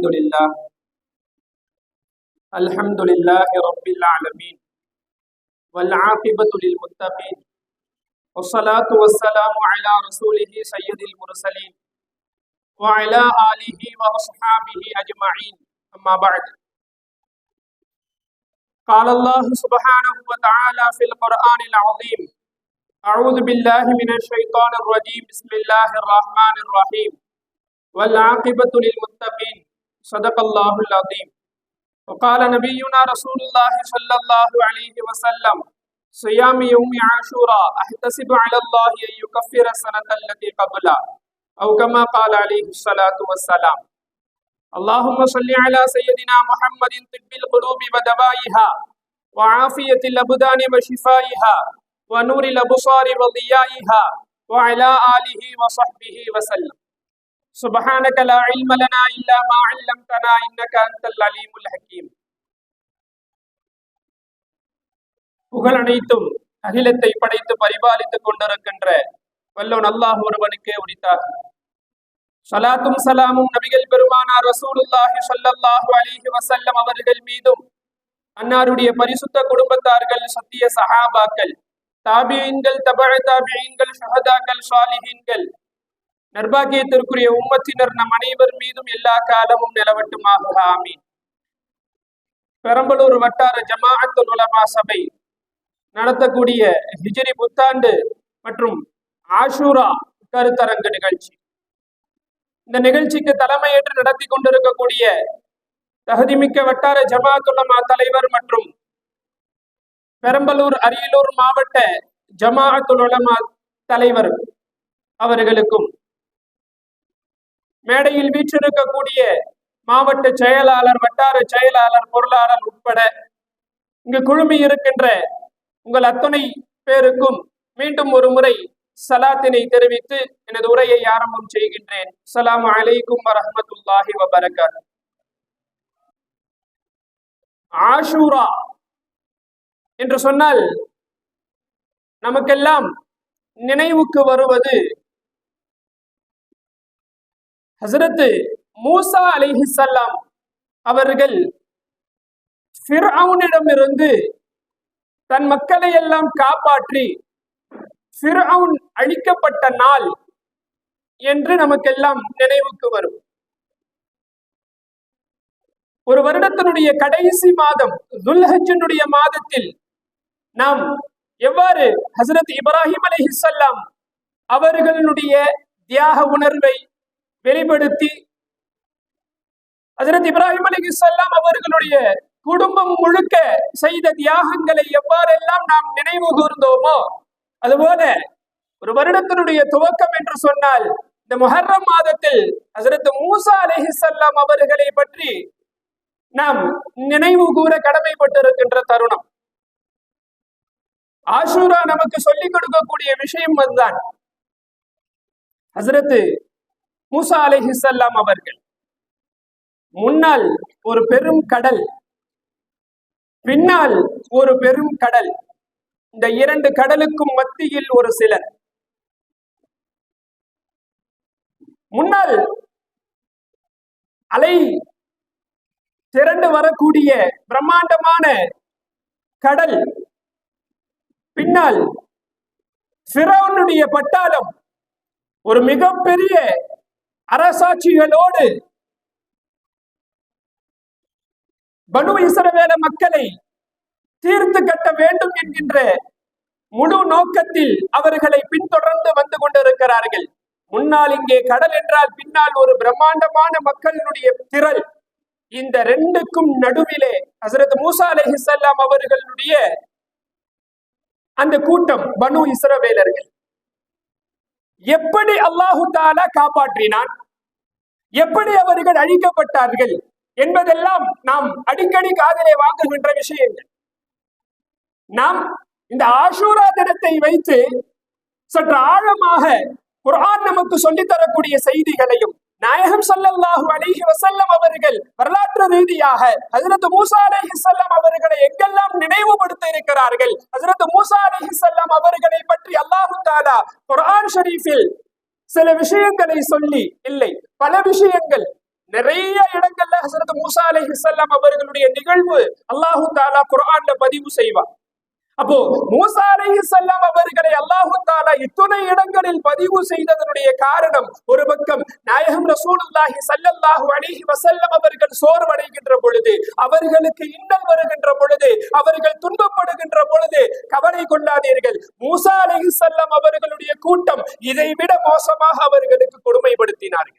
الحمد لله. الحمد لله رب العالمين. والعاقبة للمتقين. والصلاة والسلام على رسوله سيد المرسلين. وعلى آله وأصحابه أجمعين. أما بعد. قال الله سبحانه وتعالى في القرآن العظيم أعوذ بالله من الشيطان الرجيم. بسم الله الرحمن الرحيم. والعاقبة للمتقين. صدق الله العظيم وقال نبينا رسول الله صلى الله عليه وسلم صيام يوم عاشوراء احتسب على الله ان يكفر السنة التي قبله أو كما قال عليه الصلاه والسلام اللهم صل على سيدنا محمد طب القلوب ودوائها وعافيه الابدان وشفائها ونور الابصار وضيائها وعلى اله وصحبه وسلم سبحانك لا علم لنا الا ما علمتنا انك انت العليم الحكيم புகழ் அனைத்தும் அகிலத்தை படைத்து பரிபாலித்துக் கொண்டிருக்கின்ற வல்லோன் அல்லாஹ் ஒருவனுக்கே உரித்தார் சலாத்தும் சலாமும் நபிகள் பெருமானார் ரசூலுல்லாஹி ஸல்லல்லாஹு அலைஹி வஸல்லம் அவர்கள் மீதும் அன்னாருடைய பரிசுத்த குடும்பத்தார்கள் சத்திய சஹாபாக்கள் தாபியீன்கள் தபழ தாபியீன்கள் ஷஹதாக்கள் சாலிஹீன்கள் நர்பாகியத்திற்குரிய உம்மத்தினர் நம் அனைவர் மீதும் எல்லா காலமும் நிலவட்டுமாக. ஆமீன். பெரம்பலூர் வட்டார ஜமாஅத்துல் உலமா சபை நடத்தக்கூடிய ஹிஜரி புத்தாண்டு மற்றும் ஆஷூரா கருத்தரங்கு நிகழ்ச்சி. இந்த நிகழ்ச்சிக்கு தலைமையேற்று நடத்தி கொண்டிருக்கக்கூடிய தகுதிமிக்க வட்டார ஜமாத்துலமா தலைவர் மற்றும் பெரம்பலூர் அரியலூர் மாவட்ட ஜமாஅத்துல் தலைவர் அவர்களுக்கும் மேடையில் வீற்றிருக்கக்கூடிய மாவட்ட செயலாளர் வட்டார செயலாளர் பொருளாளர் உட்பட இங்கு குழுமி இருக்கின்ற உங்கள் அத்தனை பேருக்கும் மீண்டும் ஒரு முறை சலாத்தினை தெரிவித்து எனது உரையை ஆரம்பம் செய்கின்றேன். சலாம் அலைக்கும் வரமத்துல்லாஹி வபரகாத் ஆஷூரா என்று சொன்னால் நமக்கெல்லாம் நினைவுக்கு வருவது ஹசரத்து மூசா அலிஹிசல்லாம் அவர்கள் ஃபிர்அவுனிடமிருந்து தன் மக்களை எல்லாம் காப்பாற்றி ஃபிர்அவுன் அழிக்கப்பட்ட நாள் என்று நமக்கெல்லாம் நினைவுக்கு வரும். ஒரு வருடத்தினுடைய கடைசி மாதம் துல்ஹஜனுடைய மாதத்தில் நாம் எவ்வாறு ஹசரத் இப்ராஹிம் அலிஹிசல்லாம் அவர்களுடைய தியாக உணர்வை வெளிப்படுத்தி ஹசரத் இப்ராஹிம் அலிஹிசல்லாம் அவர்களுடைய குடும்பம் முழுக்க செய்த தியாகங்களை எவ்வாறெல்லாம் நாம் நினைவு கூர்ந்தோமோ அதுபோல ஒரு வருடத்தினுடைய துவக்கம் என்று சொன்னால் இந்த முஹர்ரம் மாதத்தில் ஹசரத் மூசா அலிஹிசல்லாம் அவர்களை பற்றி நாம் நினைவு கூற கடமைப்பட்டிருக்கின்ற தருணம். ஆஷூரா நமக்கு சொல்லிக் கொடுக்கக்கூடிய விஷயம் அதுதான். ஹசரத்து மூசா அலிஹிசல்லாம் அவர்கள். முன்னால் ஒரு பெரும் கடல் பின்னால் ஒரு பெரும் கடல். இந்த இரண்டு கடலுக்கும் மத்தியில் ஒரு சிலர். முன்னால் அலை திரண்டு வரக்கூடிய பிரம்மாண்டமான கடல் பின்னால் பிறவனுடைய பட்டாளம். ஒரு மிகப்பெரிய அரசாட்சிகளோடு பனு இசரவேல மக்களை தீர்த்து கட்ட வேண்டும் என்கின்ற முழு நோக்கத்தில் அவர்களை பின்தொடர்ந்து வந்து கொண்டிருக்கிறார்கள். முன்னால் இங்கே கடல் என்றால் பின்னால் ஒரு பிரம்மாண்டமான மக்களினுடைய திரள். இந்த ரெண்டுக்கும் நடுவிலே ஹசரத் மூசா அலைஹிசல்லாம் அவர்களுடைய அந்த கூட்டம் பனு இஸ்ரவேலர்கள். எப்படி அல்லாஹு தாலா காப்பாற்றினான்? எப்படி அவர்கள் அழிக்கப்பட்டார்கள் என்பதெல்லாம் நாம் அடிக்கடி காதலை வாங்குகின்ற விஷயங்கள் நாம் இந்த ஆஷூரா தினத்தை வைத்து சற்று ஆழமாக குரான் நமக்கு சொல்லித் தரக்கூடிய செய்திகளையும் நாயகம் சல்லல்லாஹு அலிஹி வசல்லம் அவர்கள் வரலாற்று ரீதியாக ஹசரத் மூசா செல்லம் அவர்களை எங்கெல்லாம் நினைவுபடுத்த இருக்கிறார்கள்? ஹசரத் மூசா செல்லம் அவர்களை பற்றி அல்லாஹு தாலா குரான் ஷரீஃபில் சில விஷயங்களை சொல்லி இல்லை பல விஷயங்கள். நிறைய இடங்கள்ல ஹசரத் மூசா அலைஹிஸ்ஸலாம் அவர்களுடைய நிகழ்வு அல்லாஹு தாலா குரான்ல பதிவு செய்வார். அப்போ மூசா அலைஹிஸ்ஸலாம் அவர்களை அல்லாஹு தாலா இத்துணை இடங்களில் பதிவு செய்ததனுடைய காரணம் ஒரு பக்கம் நாயகம் ரசூலுல்லாஹி சல்லல்லாஹு அலைஹி வசல்லம் அவர்கள் சோர்வடைகின்ற பொழுது அவர்களுக்கு இன்னல் வருகின்ற பொழுது அவர்கள் துன்பப்படுகின்ற பொழுது கவலை கொள்ளாதீர்கள். மூசா செல்லம் அவர்களுடைய கூட்டம் இதைவிட மோசமாக அவர்களுக்கு கொடுமைப்படுத்தினார்கள்.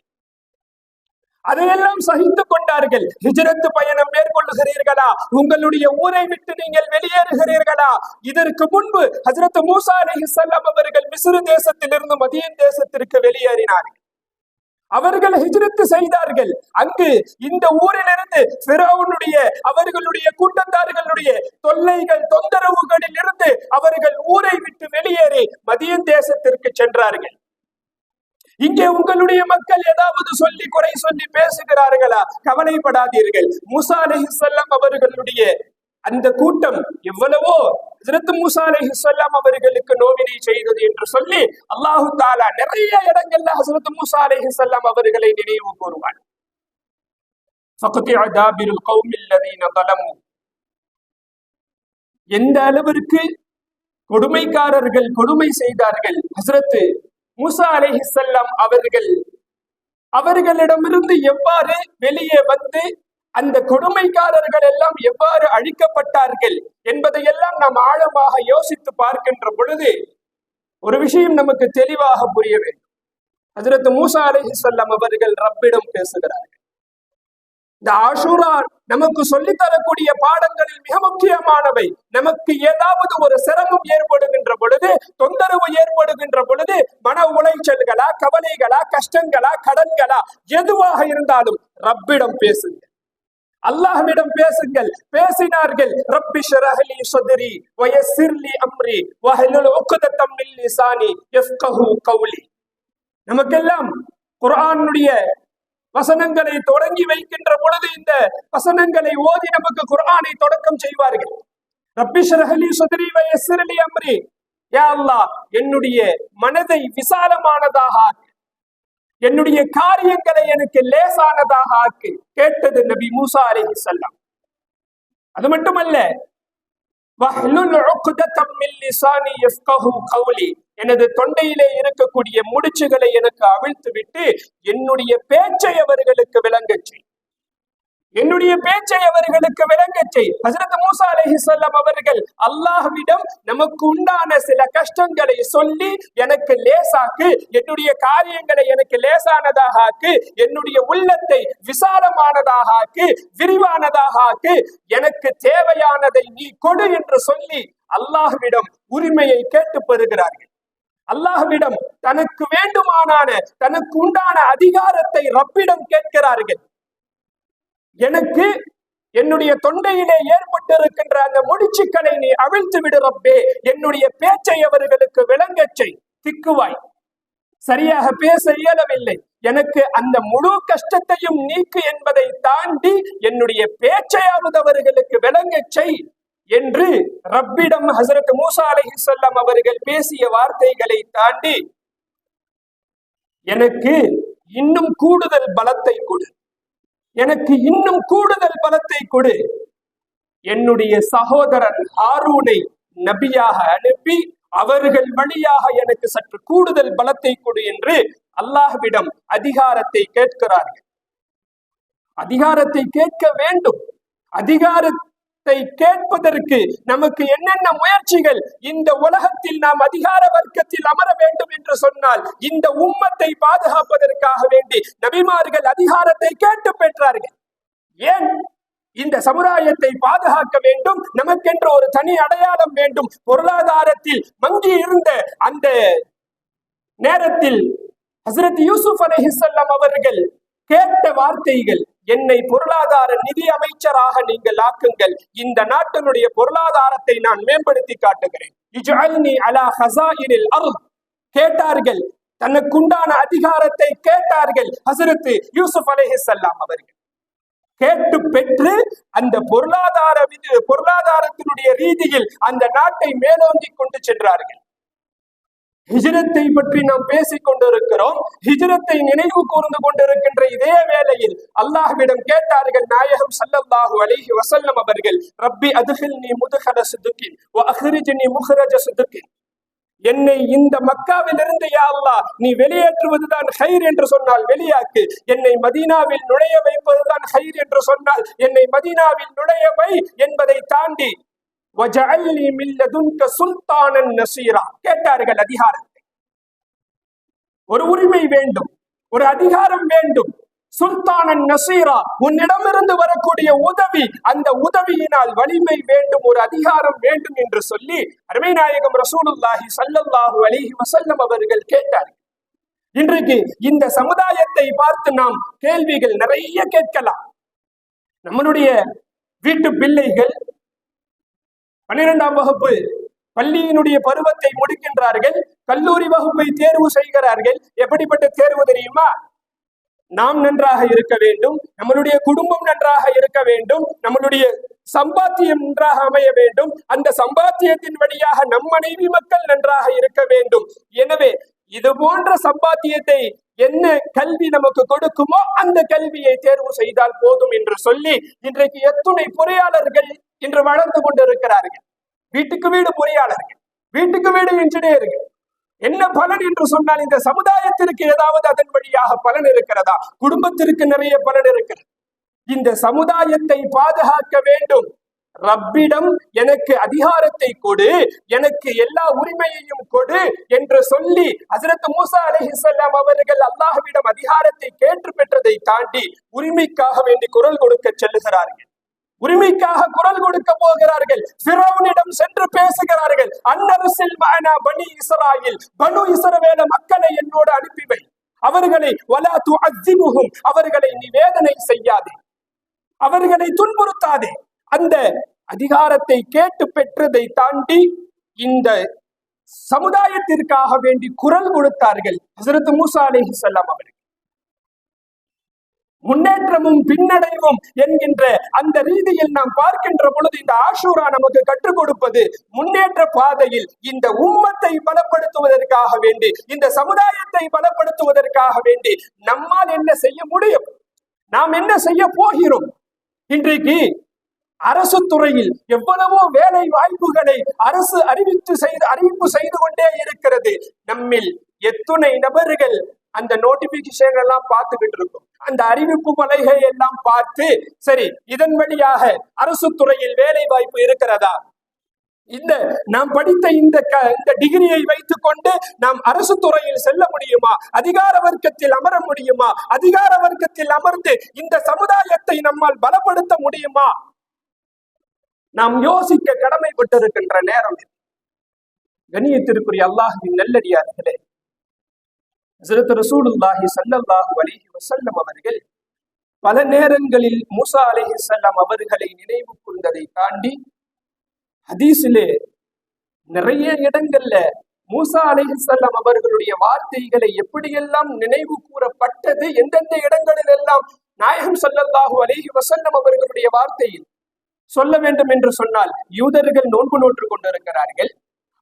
அதையெல்லாம் சகித்துக் கொண்டார்கள். ஹிஜரத்து பயணம் மேற்கொள்ளுகிறீர்களா? உங்களுடைய ஊரை விட்டு நீங்கள் வெளியேறுகிறீர்களா? இதற்கு முன்பு ஹஜரத் மூசா அலைஹிஸ்ஸலாம் அவர்கள் மிஸ்ரு தேசத்திலிருந்து மதியன் தேசத்திற்கு வெளியேறினார்கள் அவர்கள் ஹிஜ்ரத்து செய்தார்கள். அங்கு இந்த ஊரிலிருந்து பிறவுனுடைய அவர்களுடைய கூட்டத்தார்களுடைய தொல்லைகள் தொந்தரவுகளில் இருந்து அவர்கள் ஊரை விட்டு வெளியேறி மதியன் தேசத்திற்கு சென்றார்கள். இங்கே உங்களுடைய மக்கள் ஏதாவது சொல்லி குறை சொல்லி பேசுகிறார்களா? கவலைப்படாதீர்கள். முசா அலிஹிசல்லாம் அவர்களுடைய அந்த கூட்டம் எவ்வளவோ ஹசரத் மூசா அலிஹிசல்லாம் அவர்களுக்கு நோவினை செய்தது என்று சொல்லி அல்லாஹு தாலா நிறைய இடங்கள்ல ஹசரத் மூசா அலிஹிசல்லாம் அவர்களை நினைவு கூறுவான் எந்த அளவிற்கு கொடுமைக்காரர்கள் கொடுமை செய்தார்கள் ஹசரத்து மூசா அலிஹிசல்லாம் அவர்கள் அவர்களிடமிருந்து எவ்வாறு வெளியே வந்து அந்த கொடுமைக்காரர்கள் எல்லாம் எவ்வாறு அழிக்கப்பட்டார்கள் என்பதையெல்லாம் நாம் ஆழமாக யோசித்து பார்க்கின்ற பொழுது ஒரு விஷயம் நமக்கு தெளிவாக புரிய வேண்டும். அதிரத்து மூசா அலிஹிசல்லாம் அவர்கள் ரப்பிடம் பேசுகிறார்கள். இந்த ஆஷூரா நமக்கு சொல்லி தரக்கூடிய பாடங்களில் மிக முக்கியமானவை. நமக்கு ஏதாவது ஒரு சிரமம் ஏற்படுகின்ற பொழுது தொந்தரவு ஏற்படுகின்ற பொழுது மன உளைச்சல்களா கவலைகளா கஷ்டங்களா கடன்களா எதுவாக இருந்தாலும் ரப்பிடம் பேசுங்கள். அல்லாஹ்விடம் பேசுங்கள். பேசினார்கள் ரப்பி ஷரஹலி சதுரி வயசிர்லி அம்ரி வஹலுல் உக்குதத்தம் மில்லி சானி எஃப்கஹு கௌலி. நமக்கெல்லாம் குரானுடைய வசனங்களை தொடங்கி வைக்கின்ற பொழுது இந்த வசனங்களை ஓதி நமக்கு குர்ஆனை தொடக்கம் செய்வார்கள். ரப்பி சுதரி வயசரலி அம்ரி. யா அல்லாஹ் என்னுடைய மனதை விசாலமானதாக ஆக்கு. என்னுடைய காரியங்களை எனக்கு லேசானதாக ஆக்கு. கேட்டது நபி மூசா செல்லம் அது மட்டுமல்ல வஹ்லுல் உக்தத்தம் மின் லிசானி யஃப்கஹு கௌலி எனது தொண்டையிலே இருக்கக்கூடிய முடிச்சுகளை எனக்கு அவிழ்த்து விட்டு என்னுடைய பேச்சை அவர்களுக்கு விளங்கச் செய். என்னுடைய பேச்சை அவர்களுக்கு விளங்கச் செய். ஹசரத் மூசா அலைஹிஸ்ஸலாம் அவர்கள் அல்லாஹ்விடம் நமக்கு உண்டான சில கஷ்டங்களை சொல்லி எனக்கு லேசாக்கு என்னுடைய காரியங்களை எனக்கு லேசானதாக ஆக்கு என்னுடைய உள்ளத்தை விசாலமானதாக ஆக்கு விரிவானதாக ஆக்கு எனக்கு தேவையானதை நீ கொடு என்று சொல்லி அல்லாஹ்விடம் உரிமையை கேட்டு பெறுகிறார்கள். அல்லாஹ்விடம் தனக்கு வேண்டுமானான தனக்கு உண்டான அதிகாரத்தை ரப்பிடம் கேட்கிறார்கள். எனக்கு என்னுடைய தொண்டையிலே ஏற்பட்டிருக்கின்ற அந்த முடிச்சுக்களை நீ அவிழ்த்து விடுறப்பே என்னுடைய பேச்சை அவர்களுக்கு விளங்கச் செய். திக்குவாய். சரியாக பேச இயலவில்லை. எனக்கு அந்த முழு கஷ்டத்தையும் நீக்கு என்பதை தாண்டி என்னுடைய பேச்சையாவது அவர்களுக்கு விளங்கச் செய் என்று ரப்பிடம் ஹசரத் மூசா செல்லம் அவர்கள் பேசிய வார்த்தைகளை தாண்டி எனக்கு இன்னும் கூடுதல் பலத்தை கொடு. எனக்கு இன்னும் கூடுதல் பலத்தை கொடு. என்னுடைய சகோதரன் ஹாரூனை நபியாக அனுப்பி அவர்கள் வழியாக எனக்கு சற்று கூடுதல் பலத்தை கொடு என்று அல்லாஹ்விடம் அதிகாரத்தை கேட்கிறார்கள். அதிகாரத்தை கேட்க வேண்டும். அதிகார கேட்பதற்கு நமக்கு என்னென்ன முயற்சிகள்? இந்த உலகத்தில் நாம் அதிகார வர்க்கத்தில் அமர வேண்டும் என்று சொன்னால் இந்த உம்மத்தை பாதுகாப்பதற்காக வேண்டி நபிமார்கள் அதிகாரத்தை கேட்டு பெற்றார்கள். ஏன்? இந்த சமுதாயத்தை பாதுகாக்க வேண்டும் நமக்கென்று ஒரு தனி அடையாளம் வேண்டும். பொருளாதாரத்தில் மங்கி இருந்த அந்த நேரத்தில் ஹசரத் யூசுப் அலைஹிஸ்ஸலாம் அவர்கள் கேட்ட வார்த்தைகள் என்னை பொருளாதார நிதி அமைச்சராக நீங்கள் ஆக்குங்கள். இந்த நாட்டினுடைய பொருளாதாரத்தை நான் மேம்படுத்தி காட்டுகிறேன். கேட்டார்கள். தனக்குண்டான அதிகாரத்தை கேட்டார்கள். ஹசரத்து யூசுப் அலேஹிசல்லாம் அவர்கள். கேட்டு பெற்று அந்த பொருளாதார விதி பொருளாதாரத்தினுடைய ரீதியில் அந்த நாட்டை மேலோங்கி கொண்டு சென்றார்கள். ஹிஜரத்தை பற்றி நாம் பேசிக் கொண்டிருக்கிறோம். ஹிஜரத்தை நினைவு கூர்ந்து கொண்டிருக்கின்ற இதே வேளையில் அல்லாஹ்விடம் கேட்டார்கள் நாயகம் சல்லல்லாஹு அலிஹி வசல்லம் அவர்கள் ரப்பி அதுஹில்னி முதுஹல சிதுக்கின் வ நீ முஹரஜ சுதுக்கின். என்னை இந்த மக்காவிலிருந்து யா அல்லாஹ் நீ வெளியேற்றுவதுதான் ஹைர் என்று சொன்னால் வெளியாக்கு. என்னை மதீனாவில் நுழைய வைப்பதுதான் ஹைர் என்று சொன்னால் என்னை மதீனாவில் நுழைய வை என்பதை தாண்டி சுல்தானன் நசீரா கேட்டார்கள் அதிகாரத்தை. ஒரு உரிமை வேண்டும் ஒரு அதிகாரம் வேண்டும். சுல்தானன் நசீரா உன்னிடமிருந்து வரக்கூடிய உதவி அந்த உதவியினால் வலிமை வேண்டும் ஒரு அதிகாரம் வேண்டும் என்று சொல்லி அருமை நாயகம் ரசூலுல்லாஹி சல்லல்லாஹு அலிஹி வசல்லம் அவர்கள் கேட்டார்கள். இன்றைக்கு இந்த சமுதாயத்தை பார்த்து நாம் கேள்விகள் நிறைய கேட்கலாம். நம்மளுடைய வீட்டு பிள்ளைகள் பன்னிரெண்டாம் வகுப்பு பள்ளியினுடைய பருவத்தை முடிக்கின்றார்கள். கல்லூரி வகுப்பை தேர்வு செய்கிறார்கள். எப்படிப்பட்ட தேர்வு தெரியுமா? நாம் நன்றாக இருக்க வேண்டும். நம்மளுடைய குடும்பம் நன்றாக இருக்க வேண்டும். நம்மளுடைய சம்பாத்தியம் நன்றாக அமைய வேண்டும். அந்த சம்பாத்தியத்தின் வழியாக நம் மனைவி மக்கள் நன்றாக இருக்க வேண்டும். எனவே இது போன்ற சம்பாத்தியத்தை என்ன கல்வி நமக்கு கொடுக்குமோ அந்த கல்வியை தேர்வு செய்தால் போதும் என்று சொல்லி இன்றைக்கு எத்துணை பொறியாளர்கள் இன்று வளர்ந்து கொண்டிருக்கிறார்கள். வீட்டுக்கு வீடு பொறியாளர்கள் வீட்டுக்கு வீடு இன்ஜினியர்கள் என்ன பலன் என்று சொன்னால் இந்த சமுதாயத்திற்கு ஏதாவது அதன் வழியாக பலன் இருக்கிறதா? குடும்பத்திற்கு நிறைய பலன் இருக்கிறது. இந்த சமுதாயத்தை பாதுகாக்க வேண்டும். ரப்பிடம் எனக்கு அதிகாரத்தை கொடு எனக்கு எல்லா உரிமையையும் கொடு என்று சொல்லி ஹசரத் மூசா அலிஹிசல்லாம் அவர்கள் அல்லாஹ்விடம் அதிகாரத்தை கேட்டு பெற்றதை தாண்டி உரிமைக்காக வேண்டி குரல் கொடுக்க செல்லுகிறார்கள். உரிமைக்காக குரல் கொடுக்க போகிறார்கள். சிறவனிடம் சென்று பேசுகிறார்கள். அன்னரசில் மகனா பனி இஸ்ராயில் பனு இசரவேல மக்களை என்னோடு அனுப்பி வை. அவர்களை வலா துஅஸ்ஸிபுஹும் அவர்களை நீ வேதனை செய்யாதே. அவர்களை துன்புறுத்தாதே. அந்த அதிகாரத்தை கேட்டு பெற்றதை தாண்டி இந்த சமுதாயத்திற்காக வேண்டி குரல் கொடுத்தார்கள். ஹசரத் மூசா அலைஹிஸ்ஸலாம் அவர்கள். முன்னேற்றமும் பின்னடைவும் என்கின்ற அந்த ரீதியில் நாம் பார்க்கின்ற பொழுது இந்த ஆஷூரா நமக்கு கற்றுக் கொடுப்பது முன்னேற்ற பாதையில் இந்த உம்மத்தை பலப்படுத்துவதற்காக வேண்டி இந்த சமுதாயத்தை பலப்படுத்துவதற்காக வேண்டி நம்மால் என்ன செய்ய முடியும்? நாம் என்ன செய்ய போகிறோம்? இன்றைக்கு அரசு துறையில் எவ்வளவோ வேலை வாய்ப்புகளை அரசு அறிவித்து செய்து அறிவிப்பு செய்து கொண்டே இருக்கிறது. நம்மில் எத்துணை நபர்கள் அந்த நோட்டிபிகேஷன் எல்லாம் பார்த்துக்கிட்டு இருக்கும். அந்த அறிவிப்பு பலகை எல்லாம் பார்த்து சரி இதன் வழியாக அரசு துறையில் வேலை வாய்ப்பு இருக்கிறதா? இந்த நாம் படித்த இந்த க- இந்த டிகிரியை வைத்துக் கொண்டு நாம் அரசு துறையில் செல்ல முடியுமா? அதிகார வர்க்கத்தில் அமர முடியுமா? அதிகார வர்க்கத்தில் அமர்ந்து இந்த சமுதாயத்தை நம்மால் பலப்படுத்த முடியுமா? நாம் யோசிக்க கடமைப்பட்டிருக்கின்ற நேரம் இது. கண்ணியத்திற்குரிய அல்லாஹுவின் நல்லடியார்களே ஹஸரத் ரசூலுல்லாஹி சல்லல்லாஹு அலிஹி வசல்லம் அவர்கள் பல நேரங்களில் மூசா அலைஹிஸ்ஸலாம் அவர்களை நினைவு கூர்ந்ததை தாண்டி ஹதீஸிலே நிறைய இடங்கள்ல மூசா அலைஹிஸ்ஸலாம் அவர்களுடைய வார்த்தைகளை எப்படியெல்லாம் நினைவு கூறப்பட்டது எந்தெந்த இடங்களில் எல்லாம் நாயகம் சல்லல்லாஹு அலிஹி வசல்லம் அவர்களுடைய வார்த்தையில் சொல்ல வேண்டும் என்று சொன்னால் யூதர்கள் நோன்பு நோற்று கொண்டிருக்கிறார்கள்.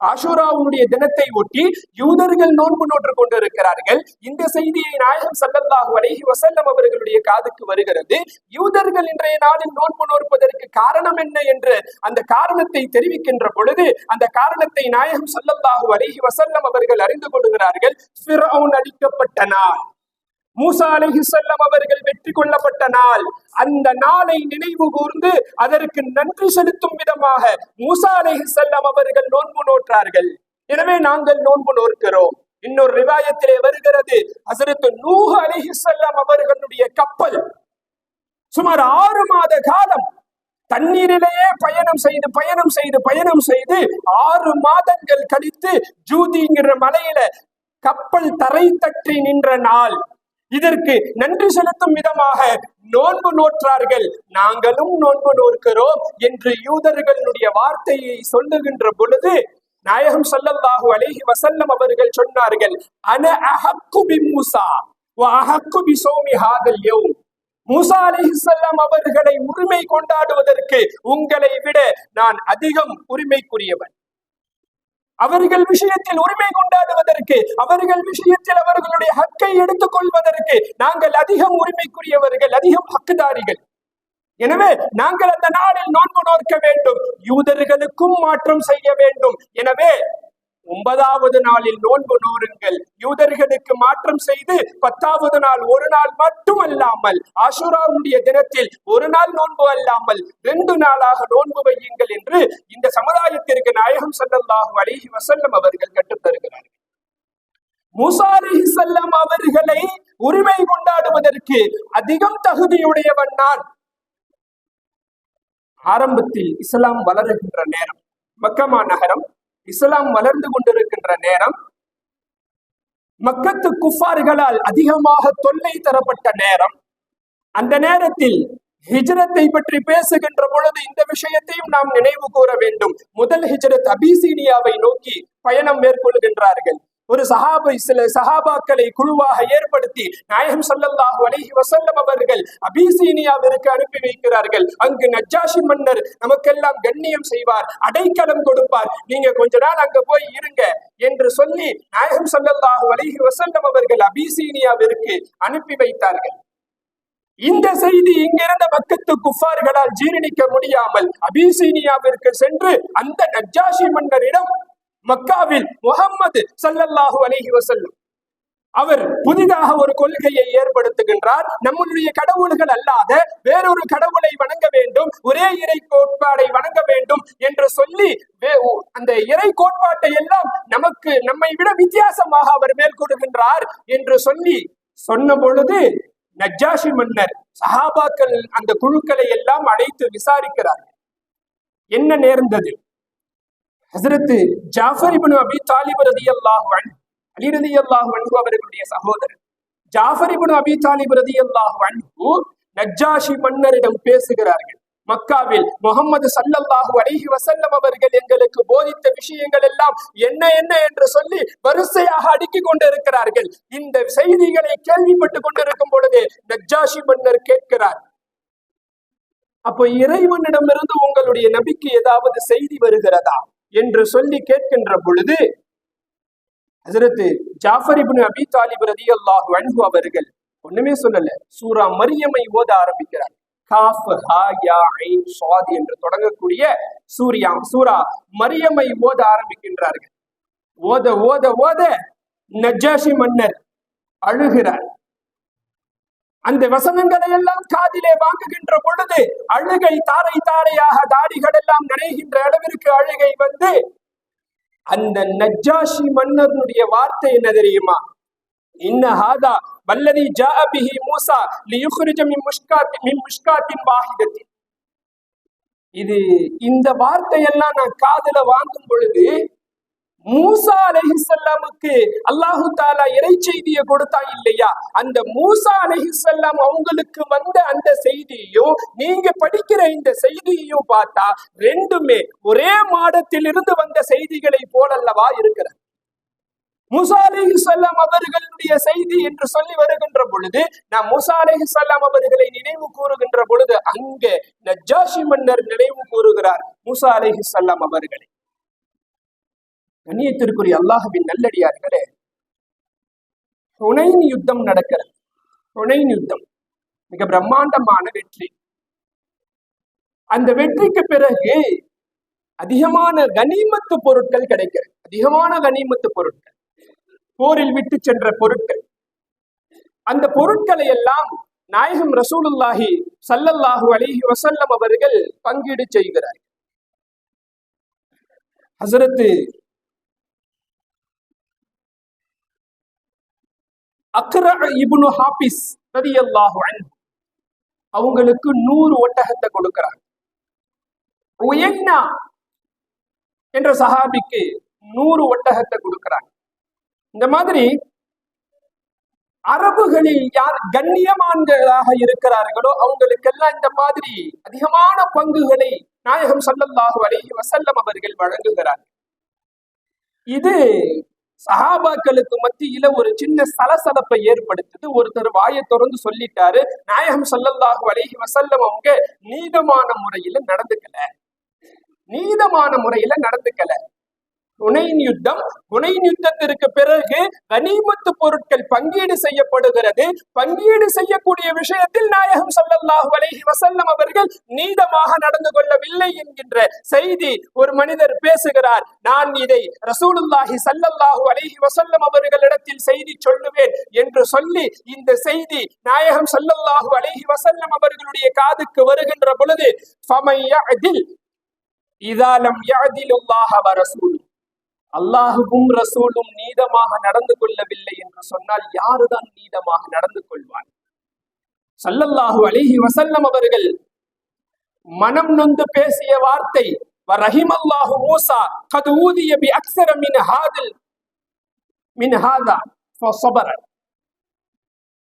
ஆஷூராவுடைய தினத்தை ஒட்டி யூதர்கள் நோன்பு நோற்று கொண்டிருக்கிறார்கள். இந்த செய்தியை நாயகம் ஸல்லல்லாஹு அலைஹி வசல்லம் அவர்களுடைய காதுக்கு வருகிறது. யூதர்கள் இன்றைய நாளில் நோன்பு நோற்பதற்கு காரணம் என்ன என்று அந்த காரணத்தை தெரிவிக்கின்ற பொழுது அந்த காரணத்தை நாயகம் ஸல்லல்லாஹு அலைஹி வசல்லம் அவர்கள் அறிந்து கொள்கிறார்கள். அடிக்கப்பட்ட நாள். மூசா செல்லம் அவர்கள் வெற்றி கொள்ளப்பட்ட நாள். அந்த நாளை நினைவு கூர்ந்து அதற்கு நன்றி செலுத்தும் விதமாக மூசா செல்லம் அவர்கள் நோன்பு நோற்றார்கள். எனவே நாங்கள் நோன்பு நோக்கிறோம் இன்னொரு ரிவாயத்திலே வருகிறது. ஹசரத் நூஹ் செல்லம் அவர்களுடைய கப்பல். சுமார் ஆறு மாத காலம் தண்ணீரிலேயே பயணம் செய்து பயணம் செய்து பயணம் செய்து ஆறு மாதங்கள் கழித்து ஜூதிங்கிற மலையில கப்பல் தரை தட்டி நின்ற நாள். இதற்கு நன்றி செலுத்தும் விதமாக நோன்பு நோற்றார்கள். நாங்களும் நோன்பு நோக்கிறோம் என்று யூதர்களுடைய வார்த்தையை சொல்லுகின்ற பொழுது நாயகம் சொல்லல்லாஹு அலைஹி வசல்லம் அவர்கள் சொன்னார்கள் அன அஹக்கு பி மூசா அஹக்கு பி சோமி ஹாதல் யௌம். மூசா அவர்களை உரிமை கொண்டாடுவதற்கு உங்களை விட நான் அதிகம் உரிமைக்குரியவன். அவர்கள் விஷயத்தில் உரிமை கொண்டாடுவதற்கு அவர்கள் விஷயத்தில் அவர்களுடைய ஹக்கை எடுத்துக் கொள்வதற்கு நாங்கள் அதிகம் உரிமைக்குரியவர்கள் அதிகம் ஹக்குதாரிகள். எனவே நாங்கள் அந்த நாளில் நோன்பு நோக்க வேண்டும் யூதர்களுக்கும் மாற்றம் செய்ய வேண்டும். எனவே ஒன்பதாவது நாளில் நோன்பு நூறுங்கள். யூதர்களுக்கு மாற்றம் செய்து பத்தாவது நாள் ஒரு நாள் மட்டும் அல்லாமல் ஆசுராவுடைய தினத்தில் ஒரு நாள் நோன்பு அல்லாமல் ரெண்டு நாளாக நோன்பு வையுங்கள் என்று இந்த சமுதாயத்திற்கு நாயகம் சல்லாஹு அலிஹி வசல்லம் அவர்கள் கட்டுத்தருகிறார்கள் தருகிறார்கள் செல்லம் அவர்களை உரிமை கொண்டாடுவதற்கு அதிகம் தகுதியுடையவன் நான். ஆரம்பத்தில் இஸ்லாம் வளருகின்ற நேரம் மக்கமா நகரம் இஸ்லாம் வளர்ந்து கொண்டிருக்கின்ற நேரம் மக்கத்து குஃபார்களால் அதிகமாக தொல்லை தரப்பட்ட நேரம் அந்த நேரத்தில் ஹிஜ்ரத்தை பற்றி பேசுகின்ற பொழுது இந்த விஷயத்தையும் நாம் நினைவு கூற வேண்டும். முதல் ஹிஜ்ரத் அபிசீனியாவை நோக்கி பயணம் மேற்கொள்கின்றார்கள். ஒரு சஹாபை சில சஹாபாக்களை குழுவாக ஏற்படுத்தி நாயகம் ஸல்லல்லாஹு அலைஹி வசல்லம் அவர்கள் அபிசீனியாவிற்கு அனுப்பி வைக்கிறார்கள். அங்கு நஜ்ஜாஷி மன்னர் நமக்கெல்லாம் கண்ணியம் செய்வார் அடைக்கலம் கொடுப்பார். நீங்க கொஞ்ச நாள் அங்க போய் இருங்க என்று சொல்லி நாயகம் ஸல்லல்லாஹு அலைஹி வசல்லம் அவர்கள் அபிசீனியாவிற்கு அனுப்பி வைத்தார்கள். இந்த செய்தி இங்கிருந்த பக்கத்து குஃபார்களால் ஜீரணிக்க முடியாமல் அபிசீனியாவிற்கு சென்று அந்த நஜ்ஜாஷி மன்னரிடம் மக்காவில் முகம்மது சல்லல்லாஹு அலிஹி வசல்லம் அவர் புதிதாக ஒரு கொள்கையை ஏற்படுத்துகின்றார். நம்முடைய கடவுள்கள் அல்லாத வேறொரு கடவுளை வணங்க வேண்டும் ஒரே இறை கோட்பாடை வணங்க வேண்டும் என்று சொல்லி அந்த இறை கோட்பாட்டை எல்லாம் நமக்கு நம்மை விட வித்தியாசமாக அவர் மேற்கொள்கின்றார் என்று சொல்லி சொன்ன பொழுது நஜ்ஜாஷி மன்னர் சஹாபாக்கள் அந்த குழுக்களை எல்லாம் அழைத்து விசாரிக்கிறார்கள். என்ன நேர்ந்தது? ஹசரத்து ஜாஃபர் இப்னு அபி தாலிப் ரதி அல்லாஹுவன் அலி ரதி அல்லாஹுவன் அவர்களுடைய சகோதரர். ஜாஃபர் இப்னு அபி தாலிப் ரதி அல்லாஹுவன் நஜ்ஜாஷி மன்னரிடம் பேசுகிறார்கள். மக்காவில் முகமது சல்லல்லாஹு அலிஹி வசல்லம் அவர்கள் எங்களுக்கு போதித்த விஷயங்கள் எல்லாம் என்ன என்ன என்று சொல்லி வரிசையாக அடுக்கிக் கொண்டிருக்கிறார்கள். இந்த செய்திகளை கேள்விப்பட்டுக் கொண்டிருக்கும் பொழுது நஜ்ஜாஷி மன்னர் கேட்கிறார். அப்போ இறைவனிடமிருந்து உங்களுடைய நபிக்கு ஏதாவது செய்தி வருகிறதா? என்று சொல்லி கேட்கின்ற பொழுது ஹசரத்து ஜாஃபர் இப்னு அபி தாலிப் ரலியல்லாஹு அன்பு அவர்கள் ஒண்ணுமே சொல்லல சூரா மரியமை ஓத ஆரம்பிக்கிறார். காஃப் ஹா யா ஐன் சுவாத் என்று தொடங்கக்கூடிய சூர்யா சூரா மரியமை ஓத ஆரம்பிக்கின்றார்கள். ஓத ஓத ஓத நஜாஷி மன்னர் அழுகிறார். அந்த வசனங்களை எல்லாம் காதிலே வாங்குகின்ற பொழுது அழுகை தாரை தாரையாக தாடிகள் எல்லாம் நனைகின்ற அளவிற்கு அழுகை வந்து அந்த நஜ்ஜாஷி மன்னருடைய வார்த்தை என்ன தெரியுமா? இன்ன ஹாதா வல்லதி ஜாபிஹி மூசா லியுக்ரிஜ மின் முஷ்காத் மின் முஷ்காத்தின் வாகிதத்தில் இது இந்த வார்த்தையெல்லாம் நான் காதுல வாங்கும் பொழுது மூசா அலைஹிஸ்ஸலாமுக்கு அல்லாஹு தாலா இறை செய்தியை கொடுத்தா இல்லையா? அந்த மூசா அலைஹிஸ்ஸலாம் அவங்களுக்கு வந்த அந்த செய்தியையும் நீங்க படிக்கிற இந்த செய்தியையும் பார்த்தா ரெண்டுமே ஒரே மாடத்திலிருந்து வந்த செய்திகளை போலல்லவா இருக்கிறது. அலஹி சொல்லாம் அவர்களுடைய செய்தி என்று சொல்லி வருகின்ற பொழுது நான் அலஹி சொல்லாம் அவர்களை நினைவு கூறுகின்ற பொழுது அங்கே நஜ்ஜாஷி மன்னர் நினைவு கூறுகிறார் மூசா சொல்லாம் அவர்களை. கண்ணியத்திற்குரிய அல்லாஹுவின் நல்லடியார்களே ஹுனைன் யுத்தம் நடக்கிறது. ஹுனைன் யுத்தம் மிக பிரம்மாண்டமான வெற்றி. அந்த வெற்றிக்கு பிறகு அதிகமான கனிமத்து பொருட்கள் கிடைக்கிறது. அதிகமான கனிமத்து பொருட்கள் போரில் விட்டு சென்ற பொருட்கள். அந்த பொருட்களை எல்லாம் நாயகம் ரசூலுல்லாஹி சல்லல்லாஹு அலிஹி வசல்லம் அவர்கள் பங்கீடு செய்கிறார் ஹசரத்து அக்ர இப்னு ஹாபிஸ் அவங்களுக்கு நூறு ஒட்டகத்தை கொடுக்கிறாங்க உயன்னா என்ற சஹாபிக்கு நூறு ஒட்டகத்தை கொடுக்கிறாங்க இந்த மாதிரி அரபுகளில் யார் கண்ணியமான்களாக இருக்கிறார்களோ அவங்களுக்கெல்லாம் இந்த மாதிரி அதிகமான பங்குகளை நாயகம் சல்லல்லாஹு அலி வசல்லம் அவர்கள் வழங்குகிறார் இது சஹாபாக்களுக்கு மத்தியில ஒரு சின்ன சலசலப்பை ஏற்படுத்துது. ஒருத்தர் வாயை திறந்து சொல்லிட்டாரு நாயகம் ஸல்லல்லாஹு அலைஹி வசல்லம் அவங்க நீதமான முறையில நடந்துக்கல. நீதமான முறையில நடந்துக்கல. ஹுனைன் யுத்தம் ஹுனைன் யுத்தத்திற்கு பிறகு கனிமத்து பொருட்கள் பங்கீடு செய்யப்படுகிறது. பங்கீடு செய்யக்கூடிய விஷயத்தில் நாயகம் சல்லல்லாஹு அலைஹி வசல்லம் அவர்கள் நீதமாக நடந்து கொள்ளவில்லை என்கின்ற செய்தி ஒரு மனிதர் பேசுகிறார். நான் இதை ரசூலுல்லாஹி சல்லல்லாஹு அலைஹி வசல்லம் அவர்களிடத்தில் செய்தி சொல்லுவேன் என்று சொல்லி இந்த செய்தி நாயகம் சல்லல்லாஹு அலைஹி வசல்லம் அவர்களுடைய காதுக்கு வருகின்ற பொழுது இதாலம் யஅதில் வரசூல் அல்லாஹுவும் ரசூலும் நீதமாக நடந்து கொள்ளவில்லை என்று சொன்னால் யாருதான் நீதமாக நடந்து கொள்வார் சல்லல்லாஹு அலிஹி வசல்லம் அவர்கள் மனம் நொந்து பேசிய வார்த்தை ரஹிம் அல்லாஹு மூசா கது ஊதிய பி அக்ஸர மின் ஹாதில் மின் ஹாதா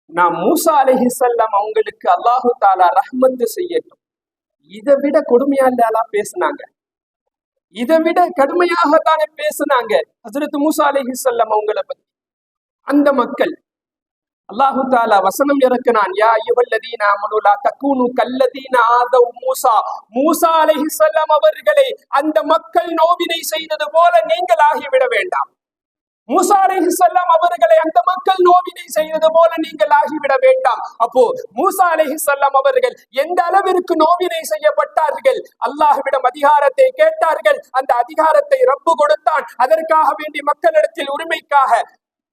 நான் மூசா அலைஹிஸ்ஸலாம் அவங்களுக்கு அல்லாஹு தாலா ரஹ்மத்து செய்யட்டும். இதை விட கொடுமையா இல்லாதான் பேசுனாங்க? இதை விட கடுமையாக தானே பேசுனாங்க. ஹசரத் மூசா அலைஹிஸ்ஸலாம் அவங்கள பத்தி. அந்த மக்கள் அல்லாஹு தாலா வசனம் இறக்கினான் யா இவல்லதீனா மனுலா தக்கூனு கல்லதீன ஆதவ் மூசா. மூசா அலைஹிஸ்ஸலாம் அவர்களை அந்த மக்கள் நோவினை செய்தது போல நீங்கள் ஆகிவிட வேண்டாம். மூசா அலைஹிஸ்ஸலாம் அவர்களை அந்த மக்கள் நோவினை செய்தது போல நீங்கள் ஆகிவிட வேண்டாம். அப்போ மூசா அலைஹிஸ்ஸலாம் அவர்கள் எந்த அளவிற்கு நோவினை செய்யப்பட்டார்கள்? அல்லாஹ்விடம் அதிகாரத்தை கேட்டார்கள். அந்த அதிகாரத்தை ரப்பு கொடுத்தான். அதற்காக வேண்டி மக்களிடத்தில் உரிமைக்காக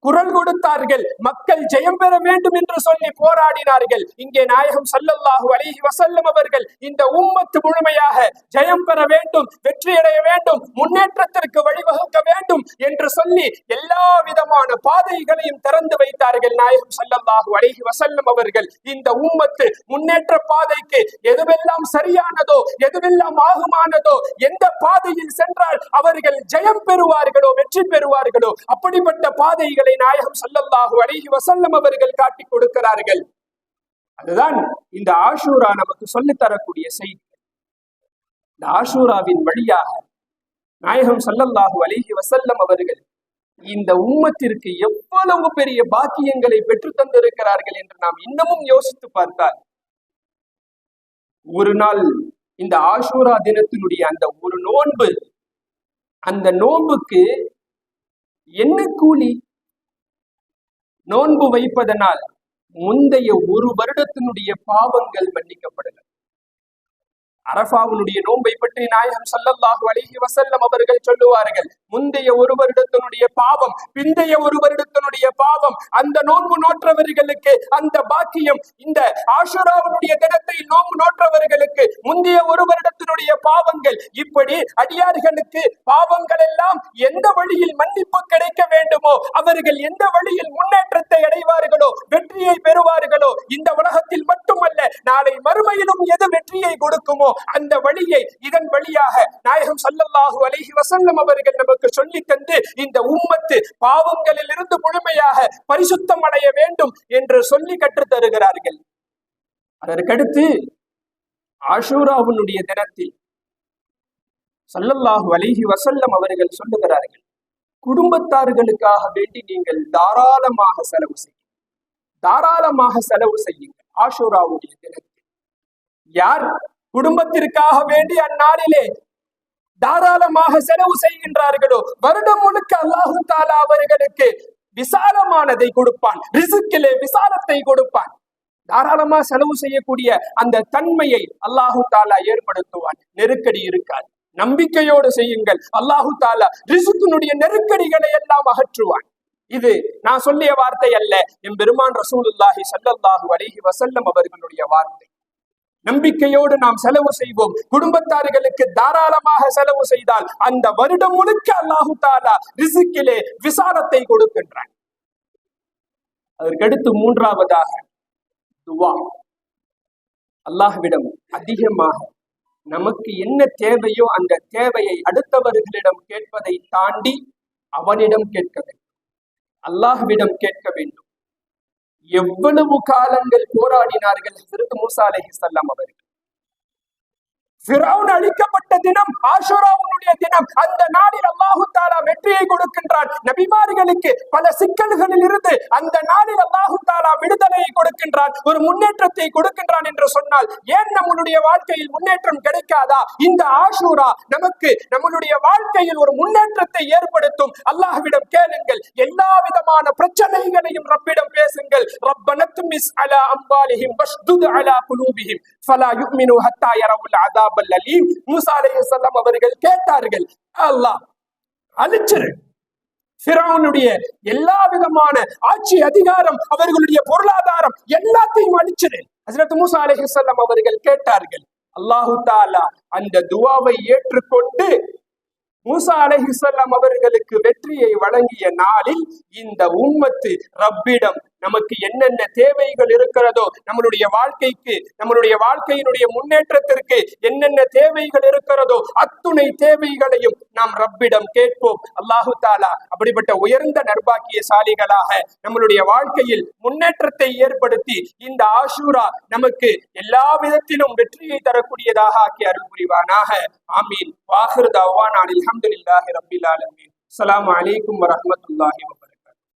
குரல் கொடுத்தார்கள். மக்கள் ஜெயம் பெற வேண்டும் என்று சொல்லி போராடினார்கள். இங்கே நாயகம் சல்லல்லாஹு அலிஹி வசல்லம் அவர்கள் இந்த உம்மத்து முழுமையாக ஜெயம் பெற வேண்டும் வெற்றியடைய வேண்டும் முன்னேற்றத்திற்கு வழிவகுக்க வேண்டும் என்று சொல்லி எல்லா விதமான பாதைகளையும் திறந்து வைத்தார்கள் நாயகம் சல்லல்லாஹு அலிஹி வசல்லம் அவர்கள். இந்த உம்மத்து முன்னேற்ற பாதைக்கு எதுவெல்லாம் சரியானதோ எதுவெல்லாம் ஆகுமானதோ எந்த பாதையில் சென்றால் அவர்கள் ஜெயம் பெறுவார்களோ வெற்றி பெறுவார்களோ அப்படிப்பட்ட பாதைகளை நாயகம் சல்லல்லாஹு அழகி வசல்லம் அவர்கள் காட்டி கொடுக்கிறார்கள். அதுதான் இந்த ஆஷூரா நமக்கு சொல்லித்தரக்கூடிய செய்தி. இந்த ஆஷூராவின் வழியாக நாயகம் சல்லல்லாஹு அழகி வசல்லம் அவர்கள் இந்த உம்மத்திற்கு எவ்வளவு பெரிய பாக்கியங்களை பெற்று தந்திருக்கிறார்கள் என்று நாம் இன்னமும் யோசித்து பார்த்தால் ஒரு நாள் இந்த ஆஷூரா தினத்தினுடைய அந்த ஒரு நோன்பு அந்த நோன்புக்கு என்ன கூலி? நோன்பு வைப்பதனால் முந்தைய ஒரு வருடத்தினுடைய பாவங்கள் மன்னிக்கப்படுகிறது. அரபாவுடைய நோன்பை பற்றி நாயகம் சல்லல்லாஹு அழகி வசல்லம் அவர்கள் சொல்லுவார்கள் முந்தைய ஒரு வருடத்தினுடைய பாவம் பிந்தைய ஒரு வருடத்தினுடைய பாவம் அந்த நோன்பு நோற்றவர்களுக்கு அந்த பாக்கியம் இந்த ஆஷுராவுடைய தினத்தை நோன்பு நோற்றவர்களுக்கு முந்தைய ஒரு வருடத்தினுடைய பாவங்கள் இப்படி அடியார்களுக்கு பாவங்கள் எல்லாம் எந்த வழியில் மன்னிப்பு கிடைக்க வேண்டுமோ அவர்கள் எந்த வழியில் முன்னேற்றத்தை அடைவார்களோ வெற்றியை பெறுவார்களோ இந்த உலகத்தில் மட்டுமல்ல நாளை மறுமையிலும் எது வெற்றியை கொடுக்குமோ அந்த வழியை இதன் வழியாக நாயகம் சல்லல்லாஹு அலைஹி வசல்லம் அவர்கள் நமக்கு சொல்லி தந்து இந்த உம்மத்து பாவங்களில் இருந்து முழுமையாக பரிசுத்தம் அடைய வேண்டும் என்று சொல்லி கற்றுத் தருகிறார்கள். அதற்கடுத்து ஆஷூராவுடைய தினத்தில் சல்லல்லாஹு அலைஹி வசல்லம் அவர்கள் சொல்லுகிறார்கள் குடும்பத்தார்களுக்காக வேண்டி நீங்கள் தாராளமாக செலவு செய்யும் தாராளமாக செலவு செய்யுங்கள் ஆஷூராவுடைய தினத்தில். யார் குடும்பத்திற்காக வேண்டி அந்நாளிலே தாராளமாக செலவு செய்கின்றார்களோ வருடம் முழுக்க அல்லாஹு தாலா அவர்களுக்கு விசாலமானதை கொடுப்பான் ரிசுக்கிலே விசாலத்தை கொடுப்பான். தாராளமா செலவு செய்யக்கூடிய அந்த தன்மையை அல்லாஹு தாலா ஏற்படுத்துவான். நெருக்கடி இருக்காது. நம்பிக்கையோடு செய்யுங்கள். அல்லாஹு தாலா ரிசுக்கினுடைய நெருக்கடிகளை எல்லாம் அகற்றுவான். இது நான் சொல்லிய வார்த்தை அல்ல. என் பெருமான் ரசூலுல்லாஹி ஸல்லல்லாஹு அலிஹி வசல்லம் அவர்களுடைய வார்த்தை. நம்பிக்கையோடு நாம் செலவு செய்வோம். குடும்பத்தார்களுக்கு தாராளமாக செலவு செய்தால் அந்த வருடம் முழுக்க அல்லாஹு தாலா ரிசுக்கிலே விசாரத்தை கொடுக்கின்றான். அதற்கடுத்து மூன்றாவதாக துவா. அல்லாஹ்விடம் அதிகமாக நமக்கு என்ன தேவையோ அந்த தேவையை அடுத்தவர்களிடம் கேட்பதை தாண்டி அவனிடம் கேட்க வேண்டும். அல்லாஹ்விடம் கேட்க வேண்டும். எவ்வளவு காலங்கள் போராடினார்கள் ஹசரத் மூசா அலைஹிஸ்ஸலாம் அவர்கள். பிரவுன் அழிக்கப்பட்ட தினம் ஆஷுராவுடைய தினம். அந்த நாளில் அல்லாஹு தாலா வெற்றியை கொடுக்கின்றான். நபிமார்களுக்கு பல சிக்கல்களில் இருந்து அந்த நாளில் அல்லாஹு தாலா விடுதலையை கொடுக்கின்றான். ஒரு முன்னேற்றத்தை கொடுக்கின்றான் என்று சொன்னால் ஏன் நம்மளுடைய வாழ்க்கையில் முன்னேற்றம் கிடைக்காதா? இந்த ஆஷூரா நமக்கு நம்மளுடைய வாழ்க்கையில் ஒரு முன்னேற்றத்தை ஏற்படுத்தும். அல்லாஹ்விடம் கேளுங்கள். எல்லா விதமான பிரச்சனைகளையும் ரப்பிடம் பேசுங்கள். ரப்பனத்து மிஸ் அலா அம்பாலிஹிம் வஷ்துத் அலா குலூபிஹிம். ஃபலா யுக்மினு ஹத்தா யரவுல் அதாபல் அலீம் மூசா அலைஹிஸ்ஸலாம் அவர்கள் கேட்டார்கள் அல்லாஹ் அழிச்சிரு. ஃபிரௌனுடைய எல்லா விதமான ஆட்சி அதிகாரம் அவர்களுடைய பொருளாதாரம் எல்லாத்தையும் அழிச்சிரு. ஹஜரத் மூசா அலைஹிஸ்ஸலாம் அவர்கள் கேட்டார்கள் அல்லாஹு தாலா அந்த துவாவை ஏற்றுக்கொண்டு மூசா அலைஹிஸ்ஸலாம் அவர்களுக்கு வெற்றியை வழங்கிய நாளில் இந்த உம்மத்து ரப்பிடம் நமக்கு என்னென்ன தேவைகள் இருக்கிறதோ நம்மளுடைய வாழ்க்கைக்கு நம்மளுடைய வாழ்க்கையினுடைய முன்னேற்றத்திற்கு என்னென்ன தேவைகள் இருக்கிறதோ அத்துணை தேவைகளையும் நாம் ரப்பிடம் கேட்போம். அல்லாஹு தாலா அப்படிப்பட்ட உயர்ந்த நர்பாக்கியசாலிகளாக நம்மளுடைய வாழ்க்கையில் முன்னேற்றத்தை ஏற்படுத்தி இந்த ஆஷூரா நமக்கு எல்லா விதத்திலும் வெற்றியை தரக்கூடியதாக ஆக்கி அருள் புரிவானாக. ஆமீன். வாஹிர் தவான் அல்ஹம்துலில்லாஹி ரப்பில் ஆலமீன். அஸ்ஸலாமு வலைக்கம் வரமத்துல்லாஹி